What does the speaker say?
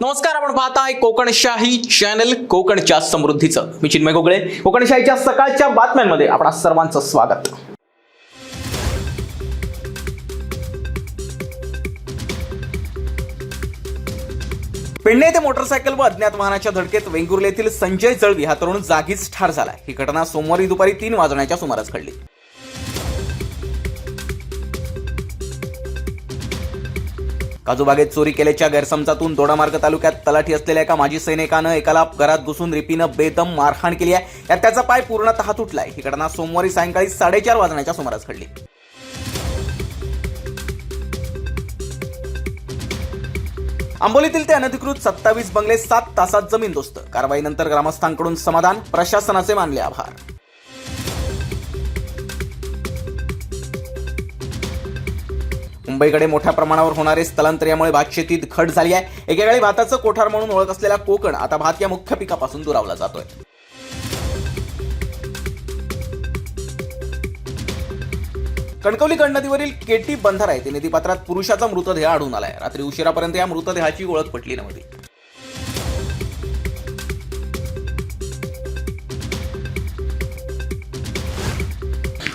नमस्कार आपण पाहताय कोकणशाही चॅनल कोकणच्या समृद्धीचं. मी चिन्मय गोगळे. कोकणशाहीच्या सकाळच्या बातम्यांमध्ये आपणा सर्वांचं स्वागत. पेडणे येथे मोटरसायकल व अज्ञात वाहनाच्या धडकेत वेंगुर्ले येथील संजय जळवी हा तरुण जागीच ठार झाला ही घटना सोमवारी दुपारी तीन वाजण्याच्या सुमारास घडली. काजूबागेत चोरी केल्याच्या गैरसमजातून दोडामार्ग तालुक्यात तलाठी असलेल्या एका माजी सैनिकानं एकाला घरात घुसून रिपीनं बेदम मारहाण केली आहे. यात त्याचा पाय पूर्णतः तुटलाय ही घटना सोमवारी सायंकाळी साडेचार वाजण्याच्या सुमारास घडली. आंबोलीतील ते अनधिकृत सत्तावीस बंगले सात तासात जमीन दोस्त. कारवाईनंतर ग्रामस्थांकडून समाधान प्रशासनाचे मानले आभार. मुंबईकडे मोठ्या प्रमाणावर होणारे स्थलांतर यामुळे भातशेतीत घट झाली आहे. एकेकाळी भाताचं कोठार म्हणून ओळख असलेला कोकण आता भात या मुख्य पिकापासून दुरावला जातोय. कणकवली गण नदीवरील केटी बंधारा येथे नदीपात्रात पुरुषाचा मृतदेह आढळून आलाय. रात्री उशिरापर्यंत या मृतदेहाची ओळख पटली नव्हती.